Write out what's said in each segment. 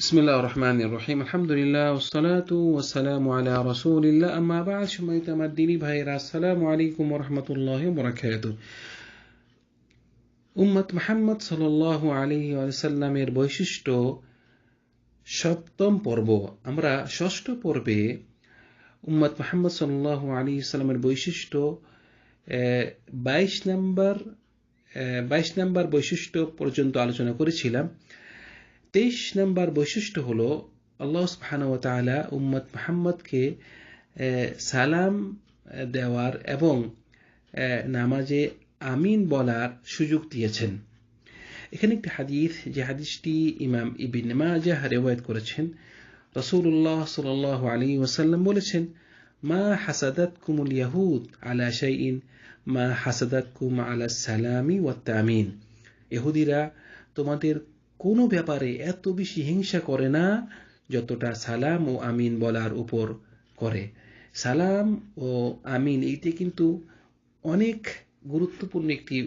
بسم الله الرحمن الرحيم الحمد لله والصلاة والسلام على رسول الله أما بعد সম্মানিত আমার দিনী ভাইরা আসসালামু আলাইকুম ওরহমতুল্লাহ বরাকাত উম্মত মোহাম্মদ সাল্লাল্লাহু আলাইহি ওয়াসাল্লামের বৈশিষ্ট্য সপ্তম পর্ব আমরা ষষ্ঠ পর্বে উম্মত মোহাম্মদ সাল্লাল্লাহু আলী সাল্লামের বৈশিষ্ট্য বাইশ নম্বর বাইশ নম্বর বৈশিষ্ট্য পর্যন্ত আলোচনা করেছিলাম তেইশ নম্বর বৈশিষ্ট্য হল, আল্লাহ সুবহান ও তালা উম্মত মোহাম্মদকে সালাম দেওয়ার এবং নামাজে আমিন বলার সুযোগ দিয়েছেন। এখানে একটি হাদিস, যে হাদিসটি ইমাম ইবিন মাজাহ রেওয়ায়ত করেছেন। রসুল্লাহ সাল আলী ওসাল্লাম বলেছেন, মা হাসাদাত কুমুল ইয়াহুদ আলা শাইন মা হাসাদাত কুম আলা সালামি ওয়াত্তামিন ইহুদিরা তোমাদের কোনো ব্যাপারে এত বেশি হিংসা করে না যতটা সালাম ও আমিন বলার উপর করে। সালাম ও আমিন এইটি কিন্তু অনেক গুরুত্বপূর্ণ একটি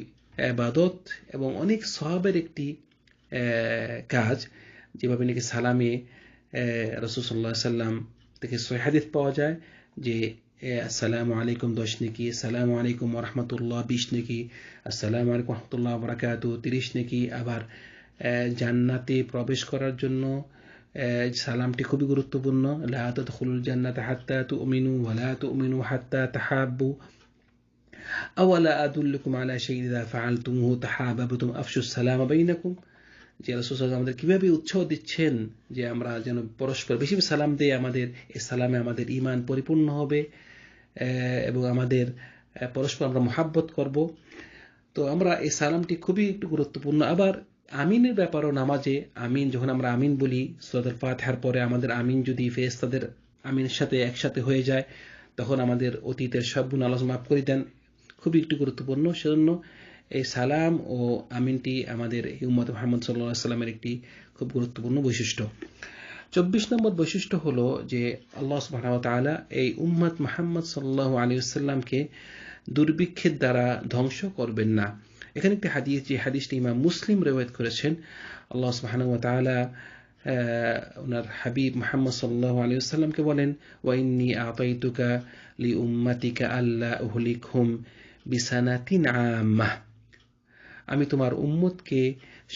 আবাদত এবং অনেক সহাবের একটি কাজ। যেভাবে নাকি সালামে রসুল্লাহ সাল্লাম থেকে সহাদিস পাওয়া যায় যে আসসালামু আলাইকুম দশ নাকি, আসসালামু আলাইকুম রহমতুল্লাহ বিশ নাকি, আসসালামু আলাইকুম রহমতুল্লাহ বরাকাত তিরিশ নাকি, আবার জান্নাতে প্রবেশ করার জন্য সালামটি খুবই গুরুত্বপূর্ণ। লা তাদখুলুল জান্নাতা হাত্তা তুমিনু ওয়ালা তুমিনু হাত্তা তাহাব্বু। আওয়ালা আদুল্লুকুম আলা শাইইন ইযা ফাআলতুমুহু তাহাবাবতুম আফশুস সালাম বাইনাকুম। যে রাসূল আমাদের কীভাবে উৎসাহ দিচ্ছেন যে আমরা যেন পরস্পর বেশি সালাম দেই, আমাদের এই সালামে আমাদের ইমান পরিপূর্ণ হবে এবং আমাদের পরস্পর আমরা মহাব্বত করব। তো আমরা এই সালামটি খুবই গুরুত্বপূর্ণ। আবার আমিনের ব্যাপারও নামাজে আমিন যখন আমরা আমিন বলি সদর ফাতহার পরে আমাদের আমিন যদি ফেরেস্তাদের আমিনের সাথে একসাথে হয়ে যায়, তখন আমাদের অতীতের সব গুণ আলোচনা মাফ করে দেন। খুবই একটু গুরুত্বপূর্ণ। সেজন্য এই সালাম ও আমিনটি আমাদের উম্মত মোহাম্মদ সাল্লাহ সাল্লামের একটি খুব গুরুত্বপূর্ণ বৈশিষ্ট্য। চব্বিশ নম্বর বৈশিষ্ট্য হলো যে আল্লাহ সুবাহ তালা এই উম্মত মোহাম্মদ সাল্লাহ আলী সাল্লামকে দুর্ভিক্ষের দ্বারা ধ্বংস করবেন না। এখানে একটি হাদিস, যে হাদিসটি ইমাম মুসলিম রেওয়ায়ত করেছেন। আল্লাহ ওয়া তাআলা ওনার হাবিব মুহাম্মদ সাল্লাল্লাহু আলাইহি ওয়াসাল্লামকে বলেন ওয়াইন্নি আতাইতুকা লি উম্মাতিকা আল্লা উহলিকহুম বিসানাতিন আম্মাহ আমি তোমার উম্মতকে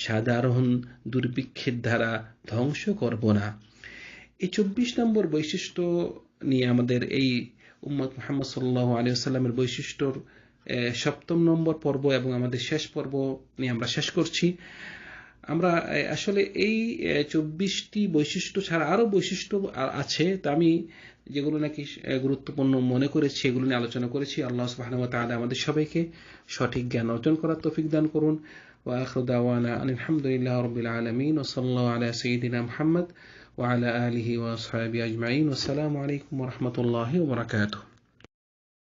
সাধারণ দুর্ভিক্ষের দ্বারা ধ্বংস করব না। এই চব্বিশ নম্বর বৈশিষ্ট্য নিয়ে আমাদের এই উম্মত মোহাম্মদ সাল্লাহ আলী সাল্লামের বৈশিষ্ট্যর সপ্তম নম্বর পর্ব এবং আমাদের শেষ পর্ব নিয়ে আমরা শেষ করছি। আমরা আসলে এই চব্বিশটি বৈশিষ্ট্য ছাড়া আরও বৈশিষ্ট্য আছে, তা আমি যেগুলো নাকি গুরুত্বপূর্ণ মনে করেছি, এগুলো নিয়ে আলোচনা করেছি। আল্লাহ সুবাহানুয়া তাহলে আমাদের সবাইকে সঠিক জ্ঞান অর্জন করার তফিক দান করুন। আলহামদুলিল্লাহ রবিল আলমিন আলা আজমাইন। আসসালামু আলাইকুম রহমতুল্লাহ ওবরাকাতুহ